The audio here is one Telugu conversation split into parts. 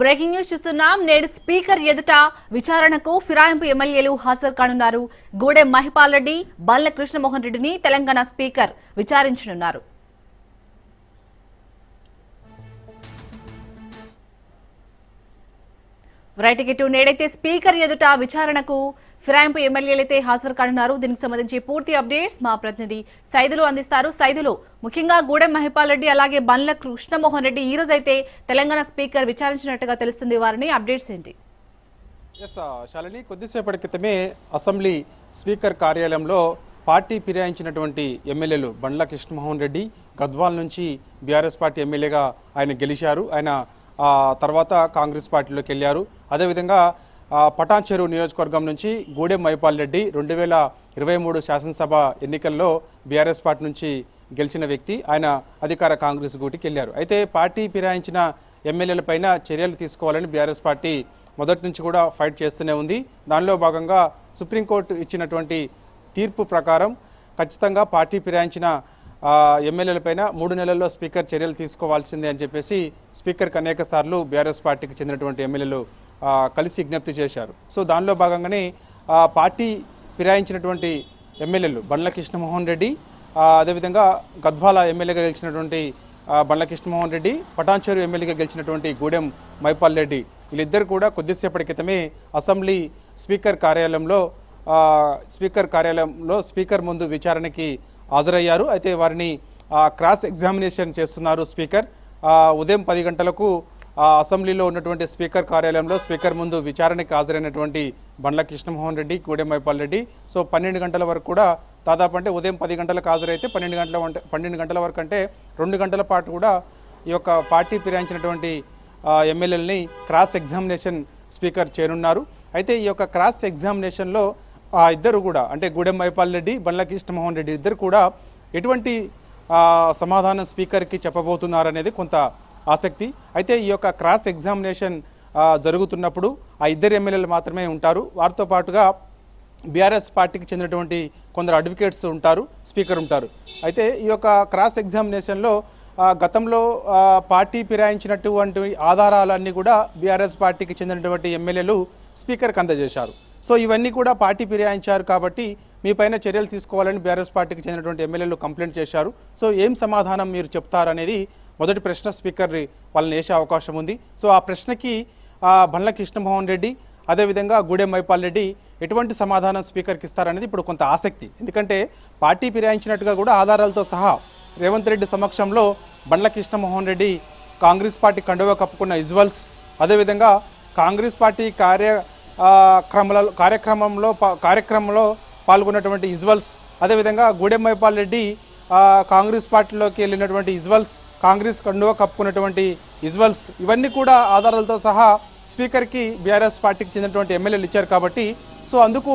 బ్రేకింగ్ న్యూస్ చూస్తున్నాం. నేడు స్పీకర్ ఎదుట విచారణకు ఫిరాయింపు ఎమ్మెల్యేలు హాజరు కానున్నారు. గూడెం మహిపాల్ రెడ్డి బల్ల కృష్ణమోహన్ రెడ్డిని తెలంగాణ స్పీకర్ విచారించనున్నారు. రైట్ ఇటు నేడైతే స్పీకర్ ఎదుట విచారణకు ఫిరాయింపు ఎమ్మెల్యేలైతే హాజరు కానున్నారు. దీనికి సంబంధించి పూర్తి అప్డేట్స్ మా ప్రతినిధి సైదులు అందిస్తారు. సైదులు ముఖ్యంగా గూడెం మహిపాల్ రెడ్డి అలాగే బండ్ల కృష్ణమోహన్ రెడ్డి ఈ రోజు అయితే తెలంగాణ స్పీకర్ విచారించినట్టుగా తెలుస్తుంది. వారిని అప్డేట్స్ ఏంటి? ఎస్ శాలిని కొద్దిసేపటి క్రితమే అసెంబ్లీ స్పీకర్ కార్యాలయంలో పార్టీ ఫిరాయించినటువంటి ఎమ్మెల్యేలు బండ్ల కృష్ణమోహన్ రెడ్డి గద్వాల్ నుంచి బీఆర్ఎస్ పార్టీ ఎమ్మెల్యేగా ఆయన గెలిచారు. ఆయన తర్వాత కాంగ్రెస్ పార్టీలోకి వెళ్ళారు. అదేవిధంగా ఆ, పటాన్ చెరువు నియోజకవర్గం నుంచి గూడెం మైపాల్ రెడ్డి రెండు వేల ఇరవై మూడు శాసనసభ ఎన్నికల్లో బీఆర్ఎస్ పార్టీ నుంచి గెలిచిన వ్యక్తి. ఆయన అధికార కాంగ్రెస్ గూటికి వెళ్ళారు. అయితే పార్టీ ఫిరాయించిన ఎమ్మెల్యేలపైన చర్యలు తీసుకోవాలని బీఆర్ఎస్ పార్టీ మొదటి నుంచి కూడా ఫైట్ చేస్తూనే ఉంది. దానిలో భాగంగా సుప్రీంకోర్టు ఇచ్చినటువంటి తీర్పు ప్రకారం ఖచ్చితంగా పార్టీ ఫిరాయించిన ఎమ్మెల్యేలపైన మూడు నెలల్లో స్పీకర్ చర్యలు తీసుకోవాల్సిందే అని చెప్పేసి స్పీకర్కి అనేక సార్లు బీఆర్ఎస్ పార్టీకి చెందినటువంటి ఎమ్మెల్యేలు కలిసి విజ్ఞప్తి చేశారు. సో దానిలో భాగంగానే పార్టీ ఫిరాయించినటువంటి ఎమ్మెల్యేలు బండ్ల కృష్ణమోహన్ రెడ్డి అదేవిధంగా గద్వాల ఎమ్మెల్యేగా గెలిచినటువంటి బండ్ల కృష్ణమోహన్ రెడ్డి పటాన్చేరు ఎమ్మెల్యేగా గెలిచినటువంటి గూడెం మైపాల్ రెడ్డి వీళ్ళిద్దరు కూడా కొద్దిసేపటి క్రితమే అసెంబ్లీ స్పీకర్ కార్యాలయంలో స్పీకర్ కార్యాలయంలో స్పీకర్ ముందు విచారణకి హాజరయ్యారు. అయితే వారిని క్రాస్ ఎగ్జామినేషన్ చేస్తున్నారు స్పీకర్. ఉదయం పది గంటలకు అసెంబ్లీలో ఉన్నటువంటి స్పీకర్ కార్యాలయంలో స్పీకర్ ముందు విచారణకు హాజరైనటువంటి బండ్ల కృష్ణమోహన్ రెడ్డి కూడెంబైపాల్ రెడ్డి. సో పన్నెండు గంటల వరకు కూడా దాదాపు అంటే ఉదయం పది గంటలకు హాజరైతే పన్నెండు గంటల వంట పన్నెండు గంటల వరకు అంటే రెండు గంటల పాటు కూడా ఈ యొక్క పార్టీ ఫిరాయించినటువంటి ఎమ్మెల్యేలని క్రాస్ ఎగ్జామినేషన్ స్పీకర్ చేరున్నారు. అయితే ఈ యొక్క క్రాస్ ఎగ్జామినేషన్లో ఆ ఇద్దరు కూడా అంటే గూడెం మైపాల్ రెడ్డి బండ్ల కృష్ణమోహన్ రెడ్డి ఇద్దరు కూడా ఎటువంటి సమాధానం స్పీకర్కి చెప్పబోతున్నారనేది కొంత ఆసక్తి. అయితే ఈ యొక్క క్రాస్ ఎగ్జామినేషన్ జరుగుతున్నప్పుడు ఆ ఇద్దరు ఎమ్మెల్యేలు మాత్రమే ఉంటారు. వారితో పాటుగా బీఆర్ఎస్ పార్టీకి చెందినటువంటి కొందరు అడ్వకేట్స్ ఉంటారు స్పీకర్ ఉంటారు. అయితే ఈ యొక్క క్రాస్ ఎగ్జామినేషన్లో గతంలో పార్టీ ఫిరాయించినటువంటి ఆధారాలన్నీ కూడా బీఆర్ఎస్ పార్టీకి చెందినటువంటి ఎమ్మెల్యేలు స్పీకర్కి అందజేశారు. సో ఇవన్నీ కూడా పార్టీ ఫిర్యాయించారు కాబట్టి మీ పైన చర్యలు తీసుకోవాలని బీఆర్ఎస్ పార్టీకి చెందినటువంటి ఎమ్మెల్యేలు కంప్లైంట్ చేశారు. సో ఏం సమాధానం మీరు చెప్తారనేది మొదటి ప్రశ్న స్పీకర్ వాళ్ళని వేసే అవకాశం ఉంది. సో ఆ ప్రశ్నకి బండ్ల కృష్ణమోహన్ రెడ్డి అదేవిధంగా గూడెం మైపాల్ రెడ్డి ఎటువంటి సమాధానం స్పీకర్కి ఇస్తారనేది ఇప్పుడు కొంత ఆసక్తి. ఎందుకంటే పార్టీ ఫిరాయించినట్టుగా కూడా ఆధారాలతో సహా రేవంత్ రెడ్డి సమక్షంలో బండ్ల కృష్ణమోహన్ రెడ్డి కాంగ్రెస్ పార్టీ కండువా కప్పుకున్న ఇజ్వల్స్ అదేవిధంగా కాంగ్రెస్ పార్టీ కార్య క్రమల కార్యక్రమంలో కార్యక్రమంలో పాల్గొన్నటువంటి ఇజ్వల్స్ అదేవిధంగా గూడెంబైపాల్ రెడ్డి కాంగ్రెస్ పార్టీలోకి వెళ్ళినటువంటి ఇజ్వల్స్ కాంగ్రెస్ కండువ కప్పుకున్నటువంటి ఇజ్వల్స్ ఇవన్నీ కూడా ఆధారాలతో సహా స్పీకర్కి బీఆర్ఎస్ పార్టీకి చెందినటువంటి ఎమ్మెల్యేలు ఇచ్చారు కాబట్టి సో అందుకు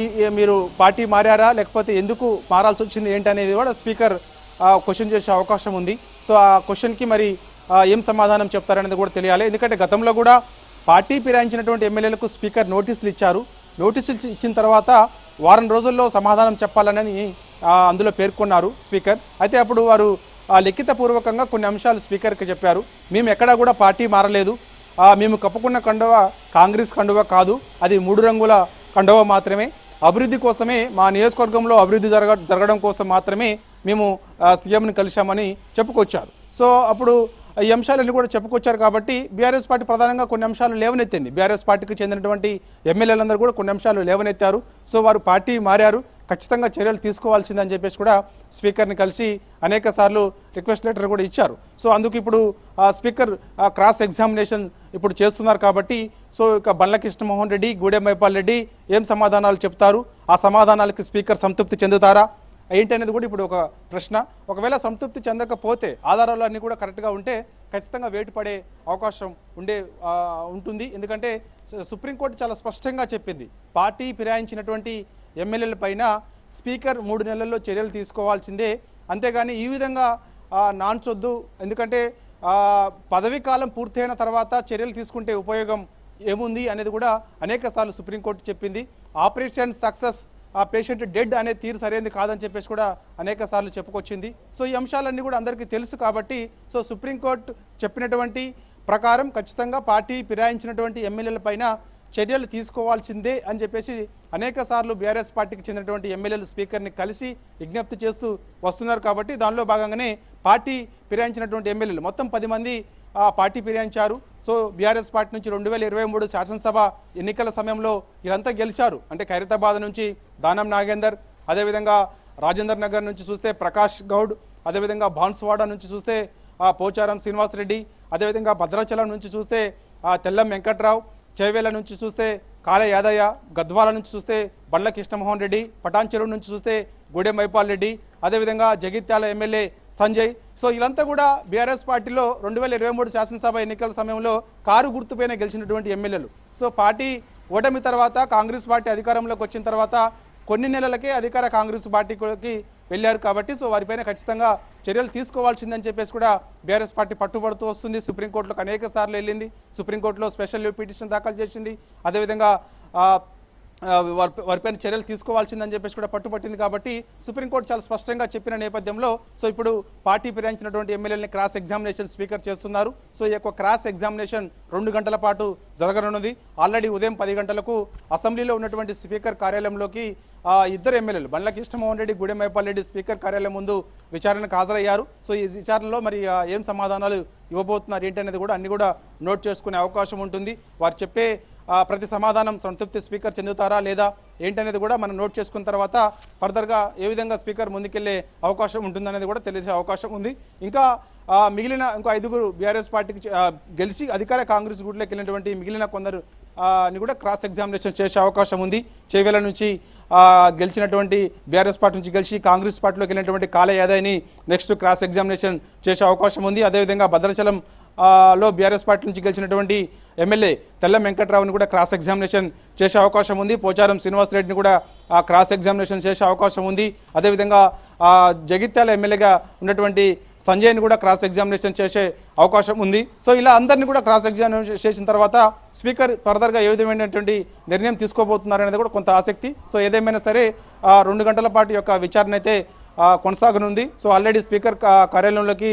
ఈ- మీరు పార్టీ మారారా లేకపోతే ఎందుకు మారాల్సి వచ్చింది ఏంటి అనేది కూడా స్పీకర్ క్వశ్చన్ చేసే అవకాశం ఉంది. సో ఆ క్వశ్చన్కి మరి ఏం సమాధానం చెప్తారనేది కూడా తెలియాలి. ఎందుకంటే గతంలో కూడా పార్టీ ఫిరాయించినటువంటి ఎమ్మెల్యేలకు స్పీకర్ నోటీసులు ఇచ్చారు. నోటీసులు ఇచ్చిన తర్వాత వారం రోజుల్లో సమాధానం చెప్పాలని అందులో పేర్కొన్నారు స్పీకర్. అయితే అప్పుడు వారు లిఖితపూర్వకంగా కొన్ని అంశాలు స్పీకర్కి చెప్పారు. మేము ఎక్కడా కూడా పార్టీ మారలేదు. మేము కప్పుకున్న కండువ కాంగ్రెస్ కండువ కాదు. అది మూడు రంగుల కండువ మాత్రమే. అభివృద్ధి కోసమే మా నియోజకవర్గంలో అభివృద్ధి జరగ జరగడం కోసం మాత్రమే మేము సీఎంని కలిశామని చెప్పుకొచ్చారు. సో అప్పుడు ఈ అంశాలన్నీ కూడా చెప్పుకొచ్చారు కాబట్టి బీఆర్ఎస్ పార్టీ ప్రధానంగా కొన్ని అంశాలు లేవనెత్తింది. బీఆర్ఎస్ పార్టీకి చెందినటువంటి ఎమ్మెల్యేలందరూ కూడా కొన్ని అంశాలు లేవనెత్తారు. సో వారు పార్టీ మారారు. ఖచ్చితంగా చర్యలు తీసుకోవాల్సిందని చెప్పేసి కూడా స్పీకర్ని కలిసి అనేక సార్లు రిక్వెస్ట్ లెటర్ కూడా ఇచ్చారు. సో అందుకు ఇప్పుడు స్పీకర్ క్రాస్ ఎగ్జామినేషన్ ఇప్పుడు చేస్తున్నారు కాబట్టి సో ఇక బండ్ల కృష్ణమోహన్ రెడ్డి గూడెం రెడ్డి ఏం సమాధానాలు చెప్తారు? ఆ సమాధానాలకి స్పీకర్ సంతృప్తి చెందుతారా? ఏంటి అనేది కూడా ఇప్పుడు ఒక ప్రశ్న. ఒకవేళ సంతృప్తి చెందకపోతే ఆధారాలు అన్నీ కూడా కరెక్ట్గా ఉంటే ఖచ్చితంగా వేటు పడే అవకాశం ఉండే ఉంటుంది. ఎందుకంటే సుప్రీంకోర్టు చాలా స్పష్టంగా చెప్పింది. పార్టీ ఫిరాయించినటువంటి ఎమ్మెల్యేల పైన స్పీకర్ మూడు నెలల్లో చర్యలు తీసుకోవాల్సిందే. అంతేగాని ఈ విధంగా నాన్చొద్దు ఎందుకంటే పదవీ కాలం పూర్తయిన తర్వాత చర్యలు తీసుకుంటే ఉపయోగం ఏముంది అనేది కూడా అనేక సార్లు సుప్రీంకోర్టు చెప్పింది. ఆపరేషన్ సక్సెస్ ఆ పేషెంట్ డెడ్ అనే తీరు సరైనది కాదని చెప్పేసి కూడా అనేక సార్లు చెప్పుకొచ్చింది. సో ఈ అంశాలన్నీ కూడా అందరికీ తెలుసు కాబట్టి సో సుప్రీంకోర్టు చెప్పినటువంటి ప్రకారం ఖచ్చితంగా పార్టీ ఫిరాయించినటువంటి ఎమ్మెల్యేల పైన చర్యలు తీసుకోవాల్సిందే అని చెప్పేసి అనేక సార్లు బీఆర్ఎస్ పార్టీకి చెందినటువంటి ఎమ్మెల్యేలు స్పీకర్ని కలిసి విజ్ఞప్తి చేస్తూ వస్తున్నారు కాబట్టి దానిలో భాగంగానే పార్టీ ఫిరాయించినటువంటి ఎమ్మెల్యేలు మొత్తం పది మంది ఆ పార్టీ ఫిరాయించారు. సో బీఆర్ఎస్ పార్టీ నుంచి రెండు వేల ఇరవై మూడు శాసనసభ ఎన్నికల సమయంలో వీరంతా గెలిచారు. అంటే ఖైరతాబాద్ నుంచి దానం నాగేందర్ అదేవిధంగా రాజేందర్ నగర్ నుంచి చూస్తే ప్రకాష్ గౌడ్ అదేవిధంగా బాన్స్వాడ నుంచి చూస్తే ఆ, పోచారం శ్రీనివాసరెడ్డి అదేవిధంగా భద్రాచలం నుంచి చూస్తే ఆ, తెల్లం వెంకట్రావు చేవేల నుంచి చూస్తే కాళ యాదయ్య గద్వాల నుంచి చూస్తే బండ్ల కృష్ణమోహన్ రెడ్డి పటాన్ చెరువు నుంచి చూస్తే గూడెం వైపాల్ రెడ్డి అదేవిధంగా జగిత్యాల ఎమ్మెల్యే సంజయ్. సో వీళ్ళంతా కూడా బీఆర్ఎస్ పార్టీలో రెండు వేల ఇరవై మూడు శాసనసభ ఎన్నికల సమయంలో కారు గుర్తుపైన గెలిచినటువంటి ఎమ్మెల్యేలు. సో పార్టీ ఓటమి తర్వాత కాంగ్రెస్ పార్టీ అధికారంలోకి వచ్చిన తర్వాత కొన్ని నెలలకే అధికార కాంగ్రెస్ పార్టీకి వెళ్ళారు కాబట్టి సో వారిపైన ఖచ్చితంగా చర్యలు తీసుకోవాల్సిందని చెప్పేసి కూడా బీఆర్ఎస్ పార్టీ పట్టుబడుతూ వస్తుంది. సుప్రీంకోర్టులోకి అనేక సార్లు వెళ్ళింది. సుప్రీంకోర్టులో స్పెషల్ పిటిషన్ దాఖలు చేసింది. అదేవిధంగా వారిపైన చర్యలు తీసుకోవాల్సిందని చెప్పేసి కూడా పట్టుపట్టింది కాబట్టి సుప్రీంకోర్టు చాలా స్పష్టంగా చెప్పిన నేపథ్యంలో సో ఇప్పుడు పార్టీ ఫిరాయించినటువంటి ఎమ్మెల్యేలని క్రాస్ ఎగ్జామినేషన్ స్పీకర్ చేస్తున్నారు. సో ఈ యొక్క క్రాస్ ఎగ్జామినేషన్ రెండు గంటల పాటు జరగనున్నది. ఆల్రెడీ ఉదయం పది గంటలకు అసెంబ్లీలో ఉన్నటువంటి స్పీకర్ కార్యాలయంలోకి ఇద్దరు ఎమ్మెల్యేలు బండ్ల కృష్ణమోహన్ రెడ్డి గుడెమేపాల్ రెడ్డి స్పీకర్ కార్యాలయం ముందు విచారణకు హాజరయ్యారు. సో ఈ విచారణలో మరి ఏం సమాధానాలు ఇవ్వబోతున్నారు ఏంటి అనేది కూడా అన్ని కూడా నోట్ చేసుకునే అవకాశం ఉంటుంది. వారు చెప్పే ప్రతి సమాధానం సంతృప్తి స్పీకర్ చెందుతారా లేదా ఏంటనేది కూడా మనం నోట్ చేసుకున్న తర్వాత ఫర్దర్గా ఏ విధంగా స్పీకర్ ముందుకెళ్ళే అవకాశం ఉంటుందనేది కూడా తెలిసే అవకాశం ఉంది. ఇంకా మిగిలిన ఇంకో ఐదుగురు బీఆర్ఎస్ పార్టీకి గెలిచి అధికార కాంగ్రెస్ గూట్లోకి వెళ్ళినటువంటి మిగిలిన కొందరు ని కూడా క్రాస్ ఎగ్జామినేషన్ చేసే అవకాశం ఉంది. చేవేల నుంచి గెలిచినటువంటి బీఆర్ఎస్ పార్టీ నుంచి గెలిచి కాంగ్రెస్ పార్టీలోకి వెళ్ళినటువంటి కాళ నెక్స్ట్ క్రాస్ ఎగ్జామినేషన్ చేసే అవకాశం ఉంది. అదేవిధంగా భద్రాచలం లో బీఆర్ఎస్ పార్టీ నుంచి గెలిచినటువంటి ఎమ్మెల్యే తెల్లం వెంకట్రావుని కూడా క్రాస్ ఎగ్జామినేషన్ చేసే అవకాశం ఉంది. పోచారం శ్రీనివాస్ రెడ్డిని కూడా క్రాస్ ఎగ్జామినేషన్ చేసే అవకాశం ఉంది. అదేవిధంగా జగిత్యాల ఎమ్మెల్యేగా ఉన్నటువంటి సంజయ్ని కూడా క్రాస్ ఎగ్జామినేషన్ చేసే అవకాశం ఉంది. సో ఇలా అందరినీ కూడా క్రాస్ ఎగ్జామినేషన్ చేసిన తర్వాత స్పీకర్ ఫర్దర్గా ఏ విధమైనటువంటి నిర్ణయం తీసుకోబోతున్నారు అనేది కూడా కొంత ఆసక్తి. సో ఏదేమైనా సరే రెండు గంటల పాటు యొక్క విచారణ అయితే కొనసాగనుంది. సో ఆల్రెడీ స్పీకర్ కార్యాలయంలోకి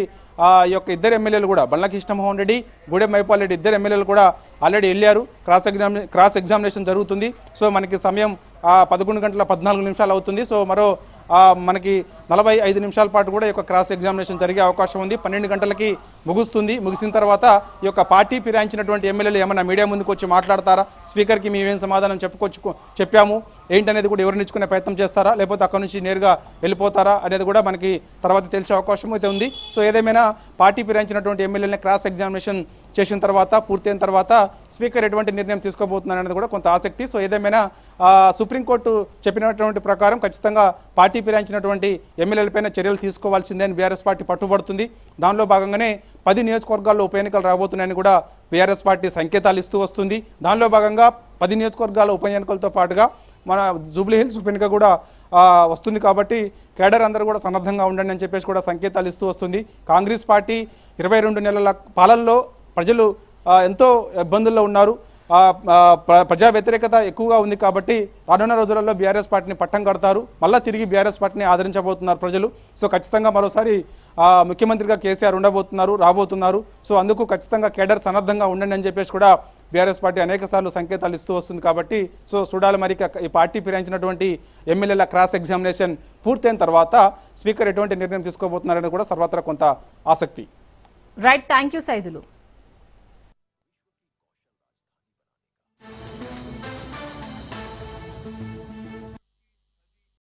ఈ యొక్క ఇద్దరు ఎమ్మెల్యేలు కూడా బండ్ల కృష్ణమోహన్ రెడ్డి గూడెం మైపాల్ రెడ్డి ఇద్దరు ఎమ్మెల్యేలు కూడా ఆల్రెడీ వెళ్ళారు. క్రాస్ ఎగ్జామి క్రాస్ ఎగ్జామినేషన్ జరుగుతుంది. సో మనకి సమయం పదకొండు గంటల పద్నాలుగు నిమిషాలు అవుతుంది. సో మరో మనకి నలభై ఐదు నిమిషాల పాటు కూడా ఈ యొక్క క్రాస్ ఎగ్జామినేషన్ జరిగే అవకాశం ఉంది. పన్నెండు గంటలకి ముగుస్తుంది. ముగిసిన తర్వాత ఈ యొక్క పార్టీ ఫిరాయించినటువంటి ఎమ్మెల్యేలు ఏమైనా మీడియా ముందుకు వచ్చి మాట్లాడతారా? స్పీకర్కి మేమేం సమాధానం చెప్పుకొచ్చు చెప్పాము. ఏంటనేది కూడా వివరించుకునే ప్రయత్నం చేస్తారా? లేకపోతే అక్కడ నుంచి నేరుగా వెళ్ళిపోతారా? అనేది కూడా మనకి తర్వాత తెలిసే అవకాశం అయితే ఉంది. సో ఏదేమైనా పార్టీ ఫిరాయించినటువంటి ఎమ్మెల్యేలని క్రాస్ ఎగ్జామినేషన్ చేసిన తర్వాత పూర్తయిన తర్వాత స్పీకర్ ఎటువంటి నిర్ణయం తీసుకోబోతున్నారు అనేది కూడా కొంత ఆసక్తి. సో ఏదేమైనా సుప్రీంకోర్టు చెప్పినటువంటి ప్రకారం ఖచ్చితంగా పార్టీ ఫిరాయించినటువంటి ఎమ్మెల్యేలపైన చర్యలు తీసుకోవాల్సిందే అని బీఆర్ఎస్ పార్టీ పట్టుబడుతుంది. దానిలో భాగంగానే పది నియోజకవర్గాల్లో ఉప ఎన్నికలు రాబోతున్నాయని కూడా బీఆర్ఎస్ పార్టీ సంకేతాలు ఇస్తూ వస్తుంది. దానిలో భాగంగా పది నియోజకవర్గాల ఉప ఎన్నికలతో పాటుగా మన జూబ్లీ హిల్స్ ఉప ఎన్నిక కూడా వస్తుంది కాబట్టి కేడర్ అందరూ కూడా సన్నద్ధంగా ఉండండి అని చెప్పేసి కూడా సంకేతాలు ఇస్తూ వస్తుంది. కాంగ్రెస్ పార్టీ ఇరవై రెండు నెలల పాలనలో ప్రజలు ఎంతో ఇబ్బందుల్లో ఉన్నారు. ప్రజా వ్యతిరేకత ఎక్కువగా ఉంది కాబట్టి రానున్న రోజులలో బీఆర్ఎస్ పార్టీని పట్టం కడతారు. మళ్ళీ తిరిగి బీఆర్ఎస్ పార్టీని ఆదరించబోతున్నారు ప్రజలు. సో ఖచ్చితంగా మరోసారి ముఖ్యమంత్రిగా కేసీఆర్ ఉండబోతున్నారు రాబోతున్నారు. సో అందుకు ఖచ్చితంగా కేడర్ సన్నద్ధంగా ఉండండి అని చెప్పేసి కూడా బీఆర్ఎస్ పార్టీ అనేక సార్లు సంకేతాలు ఇస్తూ వస్తుంది కాబట్టి సో చూడాలి మరి ఈ పార్టీ ఫిరాయించినటువంటి ఎమ్మెల్యేల క్రాస్ ఎగ్జామినేషన్ పూర్తయిన తర్వాత స్పీకర్ ఎటువంటి నిర్ణయం తీసుకోబోతున్నారని కూడా సర్వత్రా కొంత ఆసక్తి. Right thank you Saidulu